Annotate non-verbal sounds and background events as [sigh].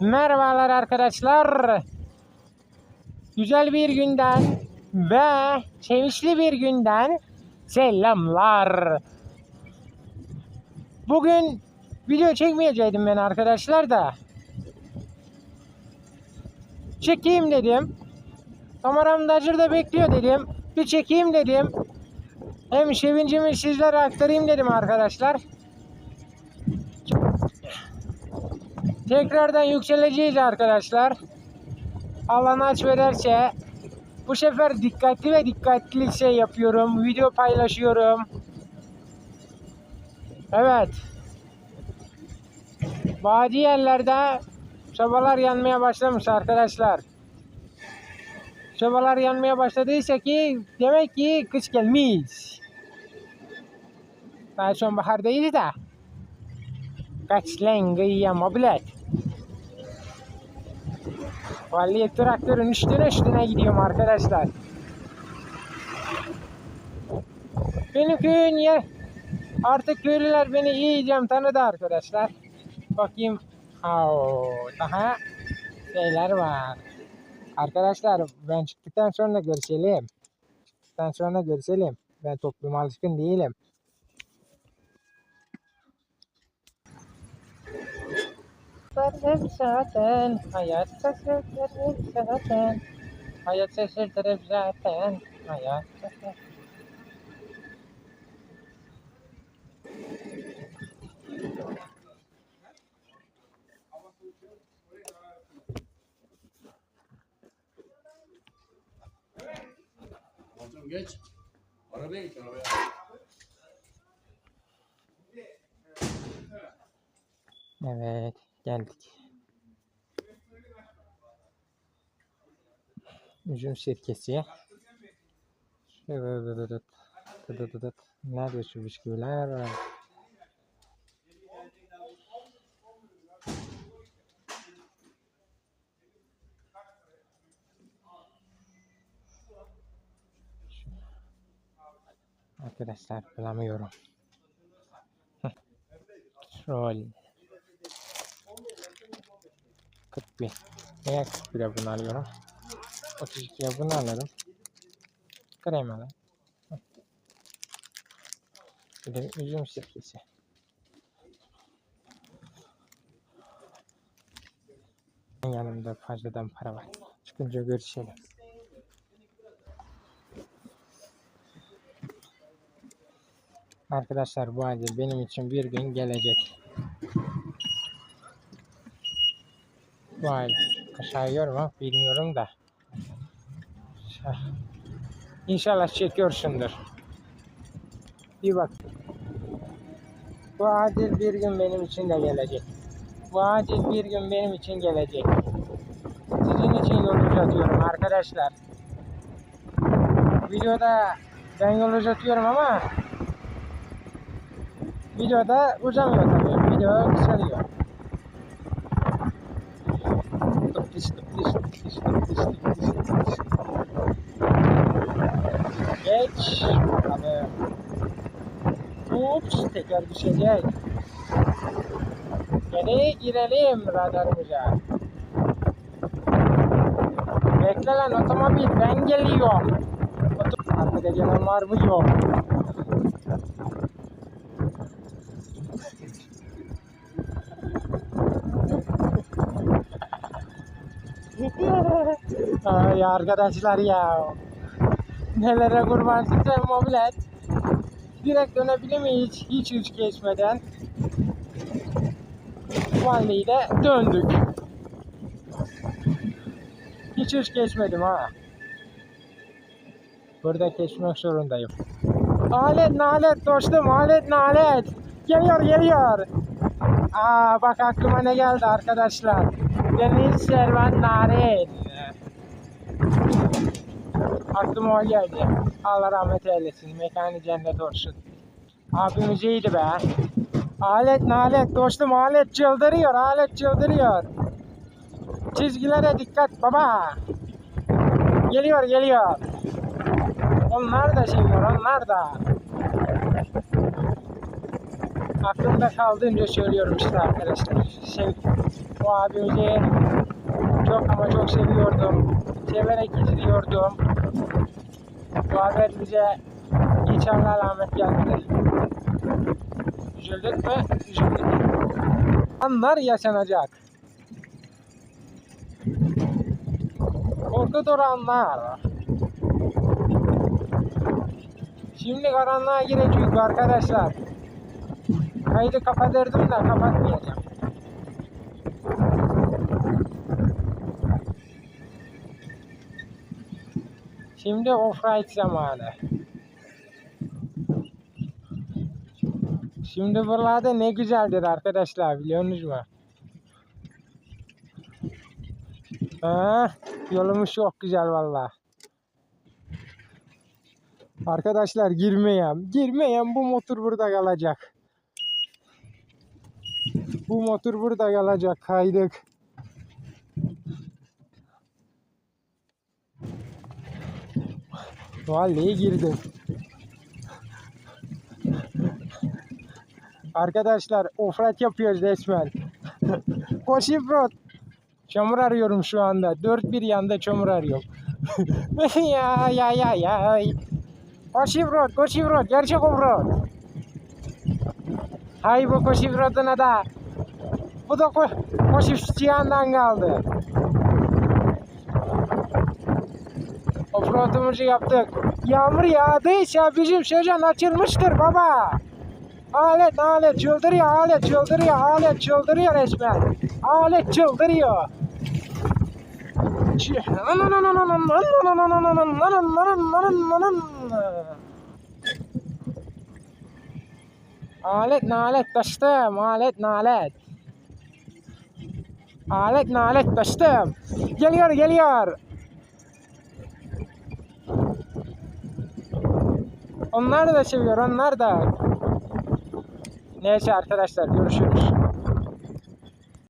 Merhabalar arkadaşlar. Güzel bir günden ve sevinçli bir günden selamlar. Bugün video çekmeyecektim ben arkadaşlar da. Çekeyim dedim. Kameram da bekliyor dedim. Bir çekeyim dedim. Hem sevincimi sizlere aktarayım dedim arkadaşlar. Tekrardan yükseleceğiz arkadaşlar. Allah nasip ederse bu sefer dikkatli ve dikkatli şey yapıyorum. Video paylaşıyorum. Evet. Vadi yerlerde sobalar yanmaya başlamış arkadaşlar. Sobalar yanmaya başladıysa ki demek ki kış gelmiş. Daha sonbahardayız da. Kaç lan kıyama bilet. Vallahi traktörün üstüne üstüne gidiyorum arkadaşlar. Benim köyün yer. Artık köylüler beni iyice tanıdı arkadaşlar. Bakayım. Oo, daha şeyler var. Arkadaşlar ben çıktıktan sonra görüşelim. Çıktıktan sonra görüşelim. Ben topluma alışkın değilim. Şaşırtır zaten, hayat şaşırtır zaten. Hayat şaşırtır zaten, hayat. Hocam geç. Arabaya git arabaya. Evet, geldik. Üzüm sirkesi. Nerede şu bisküviler? Arkadaşlar bulamıyorum. Troll. 41. Neye 41'e bunu alıyorum? 32'ye bunu alırım. Kremalı. Bir de üzüm sirkesi. Yanımda fazladan para var. Çıkınca görüşelim. Arkadaşlar bu acil benim için bir gün gelecek. Bu ay kışayıyor mu bilmiyorum da. İnşallah çekiyorsundur. Bir bak. Bu acil bir gün benim için de gelecek. Bu acil bir gün benim için gelecek. Sizin için yol uzatıyorum arkadaşlar. Videoda ben yol uzatıyorum ama videoda uzamıyor tabii. Video kısalıyor. Geç. Abi. Ups teker düşecek. Geri girelim radarımıza. Bekle lan otomobil ben geliyorum. Arkada gelen var mı yok. Ay arkadaşlar ya. Nelere kurban sistem mobilet. Direkt dönebilir miyiz? Hiç hiç geçmeden. Vallahi de döndük. Hiç hiç geçmedim ha. Burada geçmek zorundayım. Alet nalet dostum alet nalet. Geliyor geliyor. Aa bak aklıma ne geldi arkadaşlar. Deniz Servan Narin. Aklıma o geldi. Allah rahmet eylesin. Mekanı cennet olsun. Abimiz iyiydi be. Alet nalet dostum alet çıldırıyor alet çıldırıyor. Çizgilere dikkat baba. Geliyor geliyor. Onlar da var onlar da. Aklımda kaldığınca söylüyorum işte arkadaşlar. Şey, Bu abimizi çok ama çok seviyordum. Severek izliyordum. Bu haber bize geçenler rahmet geldi. Üzüldük mü? Üzüldük. Anlar yaşanacak. Korku dolu anlar. Şimdi karanlığa gireceğiz arkadaşlar. Kaydı kapatırdım da kapatmayacağım. Şimdi offride zamanı. Şimdi buralarda ne güzeldir arkadaşlar biliyorsunuz mu? Ha, yolumuz çok güzel valla. Arkadaşlar girmeyem. Girmeyem bu motor burada kalacak. Bu motor burada kalacak. Kaydık. Vallahi girdim. Arkadaşlar offroad yapıyoruz resmen. [laughs] Koşip road. Çamur arıyorum şu anda. Dört bir yanda çamur arıyorum. [laughs] ya ya ya ya. Koşip road, koşip road. Gerçek offroad. Hay bu koşip road'una da. Bu da ko koşip cihandan kaldı. Offroad'umuzu yaptık. Yağmur yağdıysa bizim sezon açılmıştır baba. Alet alet çıldırıyor alet çıldırıyor alet çıldırıyor resmen. Alet çıldırıyor. Alet nalet taştım alet nalet. Alet nalet taştım. Geliyor geliyor. Onlar da seviyor onlar da. Neyse arkadaşlar görüşürüz.